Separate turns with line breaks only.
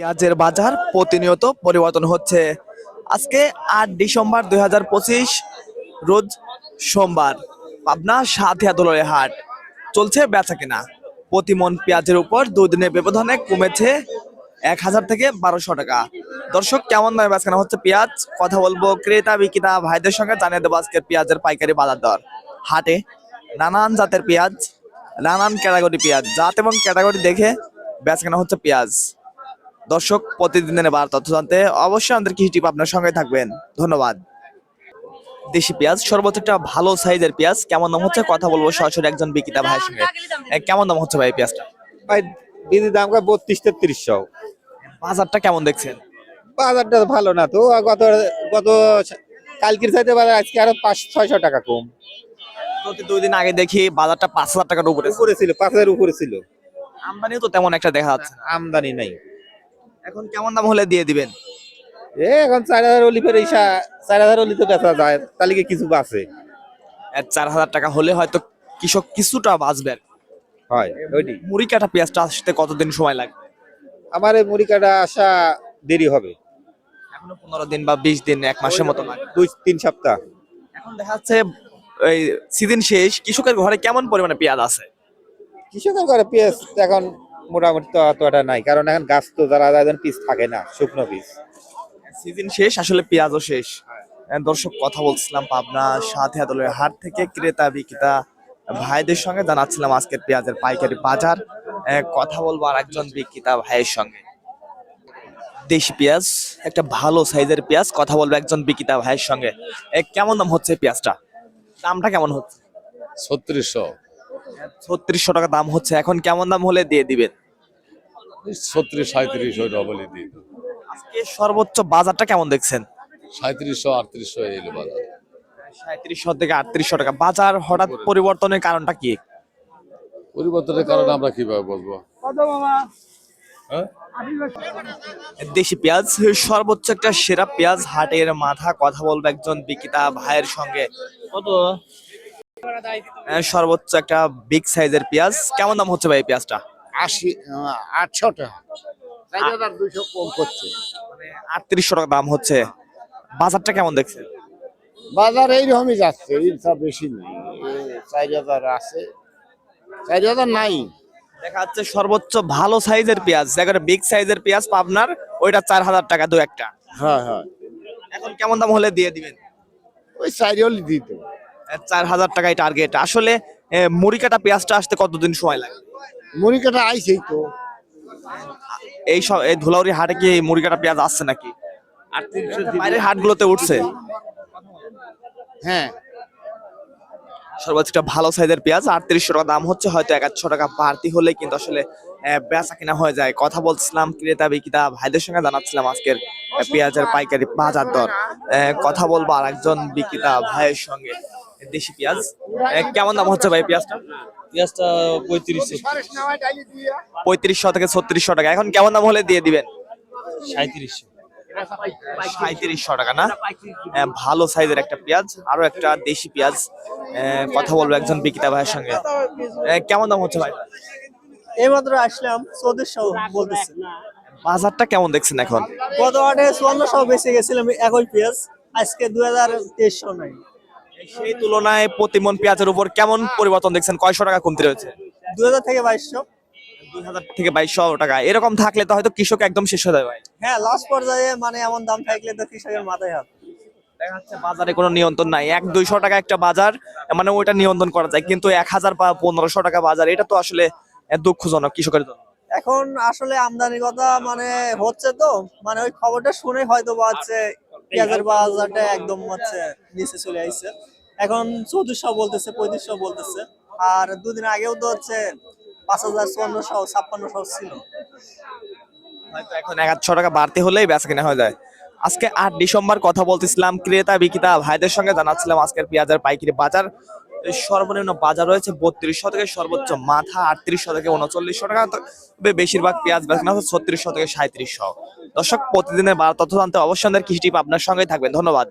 পেঁয়াজের বাজার প্রতিনিয়ত পরিবর্তন হচ্ছে। আজকে আট ডিসেম্বর দুই হাজার পঁচিশ, রোজ সোমবার, পাবনা সাথিয়া দোলের হাট। চলছে বেচা কিনা। প্রতি মন পেঁয়াজের উপর দুদিনের ব্যবধানে কমেছে এক হাজার থেকে বারোশো টাকা। দর্শক, কেমন দামে বেচা হচ্ছে পেঁয়াজ? কথা বলব ক্রেতা, বিক্রেতা ভাইদের সঙ্গে জানিয়ে দেবো আজকের পেঁয়াজের পাইকারি বাজার দর। হাটে নানান জাতের পেঁয়াজ, নানান ক্যাটাগরি পেঁয়াজ, জাত এবং ক্যাটাগরি দেখে বেচা কেনা হচ্ছে পেঁয়াজ। দর্শক প্রতিদিনের বার তথ্য জানতে অবশ্যই আমাদের কৃষি টিপ আপনার সঙ্গে থাকবেন। ধন্যবাদ। দেশি পেঁয়াজ সর্বোচ্চ একটা ভালো সাইজের পেঁয়াজ। কেমন দাম হচ্ছে কথা বলব সরাসরি একজন বিক্রেতা ভাইয়ের সঙ্গে। কেমন দাম হচ্ছে ভাই পেঁয়াজটা?
ভাই বিদির দাম কয় বত্রিশ তেত্রিশশো।
বাজারটা কেমন দেখছেন?
বাজারটা ভালো না তো গত গত কালকের চাইতে বাজার আজকে আরও পাঁচ ছয়শো টাকা কম।
প্রতি দুই দিন আগে দেখি বাজারটা পাঁচ হাজার টাকার উপরে ছিল।
উপরে ছিল পাঁচ হাজার উপরে ছিল।
আমদানিও তো তেমন একটা দেখা যাচ্ছে
আমদানি নাই।
এখন কেমন দাম হলে দিয়ে দিবেন?
এ এখন চার হাজার অলি ফের ইসা চার হাজার অলি তো বেচা যায়। তাহলে কি কিছু বাঁচে।
চার হাজার টাকা হলে হয়তো কৃষক কিছুটা বাঁচবে।
হয় ওইটি
মুড়ি কাটা পেঁয়াজটা আসতে কতদিন সময় লাগবে?
আমার এই মুড়ি কাটা আসা দেরি হবে।
এখনও পনেরো দিন বা বিশ দিন এক মাসের মতো লাগবে
দুই তিন সপ্তাহ।
এখন দেখা যাচ্ছে এই সিজন শেষ কৃষকের ঘরে কেমন পরিমাণে পেঁয়াজ আছে?
কৃষকের ঘরে পেঁয়াজ এখন মোটামুটি তো অতটা নাই। কারণ এখন গাছ তো যারা যারা পিস থাকে না শুকনো পিস
সিজন শেষ আসলে পেঁয়াজও শেষ। দর্শক কথা বলছিলাম পাবনা সাথে আদলের হাট থেকে ক্রেতা বিক্রেতা ভাইদের সঙ্গে। জানাচ্ছিলাম আজকের পেঁয়াজের পাইকারি বাজার। আহ, কথা বলব আর একজন বিক্রেতা ভাইয়ের সঙ্গে। দেশি পেঁয়াজ একটা ভালো সাইজের পেঁয়াজ কথা বলব একজন বিক্রেতা ভাইয়ের সঙ্গে। এ, কেমন দাম হচ্ছে পেঁয়াজটা? দামটা কেমন হচ্ছে?
ছত্রিশশো।
ছত্রিশশো টাকা দাম হচ্ছে। এখন কেমন দাম হলে দিয়ে দিবেন?
ছত্রিশ সাঁত্রিশ ওই দিয়ে
আজকে সর্বোচ্চ বাজারটা কেমন দেখছেন?
সাঁত্রিশশো আটত্রিশশো এলো বাজার।
সাঁত্রিশশো থেকে আটত্রিশশো টাকা। বাজার হঠাৎ পরিবর্তনের কারণটা কি?
পরিবর্তনের কারণে আমরা কীভাবে বলব হ্যাঁ?
দেশি পেঁয়াজ সর্বোচ্চ একটা সেরা পেঁয়াজ হাটের মাথা কথা বলব একজন বিক্রেতা ভাইয়ের সঙ্গে। কত? সর্বোচ্চ একটা বিগ সাইজের পেঁয়াজ। কেমন দাম হচ্ছে ভাই পেঁয়াজটা?
আশি আটশো টাকা। দুইশো কম করছে।
মানে আটত্রিশশো টাকা দাম হচ্ছে। বাজারটা কেমন দেখছেন?
বাজার এইরকমই যাচ্ছে ইনসা বেশি নেই। চার হাজার আছে। চার হাজার নাই।
দেখা যাচ্ছে সর্বোচ্চ ভালো সাইজের পেঁয়াজ। একেবারে বিগ সাইজের পেঁয়াজ পাবনার ওইটা চার হাজার টাকা দু একটা।
হ্যাঁ হ্যাঁ।
এখন কেমন দাম হলে দিয়ে দিবেন?
ওই চার হলি দিত
চার হাজার টাকাই টার্গেট আসলে মুড়ি কাটা পেঁয়াজটা আসতে কতদিন সময় লাগে?
মুড়ি কাটা আইসেই তো।
এই সব এই ধুলাউরি হাটে কি মুড়ি কাটা পেঁয়াজ আসছে নাকি? বাইরের হাটগুলোতে উঠছে।
হ্যাঁ।
সর্বোচ্চ একটা ভালো সাইজের পেঁয়াজ আটত্রিশশো টাকা দাম হচ্ছে হয়তো একশো টাকা বাড়তি হলে কিন্তু আসলে বেচা কিনা হয়ে যায়। কথা বলছিলাম ক্রেতা বিক্রেতা ভাইদের সঙ্গে জানাচ্ছিলাম আজকের পেঁয়াজের পাইকারি বাজার দর। আহ, কথা বলব আর একজন বিক্রেতা ভাইয়ের সঙ্গে। দেশি পেঁয়াজ। কেমন দাম হচ্ছে ভাই পেঁয়াজটা?
পেঁয়াজটা পঁয়ত্রিশশো
পঁয়ত্রিশশো থেকে ছত্রিশশো টাকা। এখন কেমন দাম হলে দিয়ে দিবেন?
সাঁত্রিশশো
সাঁত্রিশশো টাকা না? ভালো সাইজের একটা পেঁয়াজ আরও একটা দেশি পেঁয়াজ। আহ, কথা বলব একজন বিকিতা ভাইয়ের সঙ্গে। আহ, কেমন দাম হচ্ছে ভাই?
এইমাত্র আসলাম চৌদ্দশো বলতেছে।
বাজারটা কেমন দেখছেন এখন?
গত আটে চুয়ান্নশো বেঁচে গেছিলাম একই পেঁয়াজ আজকে দুই হাজার তেইশশো নাই।
সেই তুলনায় প্রতিমন পেঁয়াজের উপর কেমন পরিবর্তন দেখছেন? কয়শো টাকা কমতে রয়েছে?
দুই হাজার থেকে বাইশশো।
দুই হাজার থেকে বাইশশো টাকা। এরকম থাকলে তো হয়তো কৃষক একদম শেষ হয়ে যাবে ভাই।
হ্যাঁ লাস্ট পর্যায়ে মানে এমন দাম থাকলে তো কৃষকের মাথায় হাত।
দেখা যাচ্ছে বাজারে কোনো নিয়ন্ত্রণ নাই। এক দুইশো টাকা একটা বাজার মানে ওইটা নিয়ন্ত্রণ করা যায়। কিন্তু এক হাজার বা পনেরোশো টাকা বাজার এটা তো আসলে দুঃখজনক কৃষকের জন্য।
এখন আসলে আমদানি কথা মানে হচ্ছে তো মানে ওই খবরটা শুনে হয়তো বা পেঁয়াজের বাজারটা একদম হচ্ছে নিচে চলে আসছে এখন চৌত্রিশশো বলতেছে পঁয়ত্রিশশো বলতেছে। আর দুদিন আগেও তো হচ্ছে পাঁচ হাজার চুয়ান্নশো ছাপ্পান্নশো ছিল।
হয়তো এখন এক টাকা বাড়তি হলেই বেচা কিনা হয়ে যায়। আজকে আট ডিসেম্বর কথা বলতেছিলাম ক্রেতা বিক্রেতা ভাইদের সঙ্গে জানাচ্ছিলাম আজকের পেঁয়াজের পাইকারি বাজার। সর্বনিম্ন বাজার রয়েছে বত্রিশশো থেকে সর্বোচ্চ মাথা আটত্রিশশো থেকে উনচল্লিশশো টাকা। তবে বেশিরভাগ পেঁয়াজ বেচা হচ্ছে ছত্রিশশো থেকে সাঁত্রিশশো দর্শক প্রতিদিনের বার্তা তথ্য জানতে অবশ্যই কৃষি টিপ আপনার সঙ্গে থাকবেন ধন্যবাদ।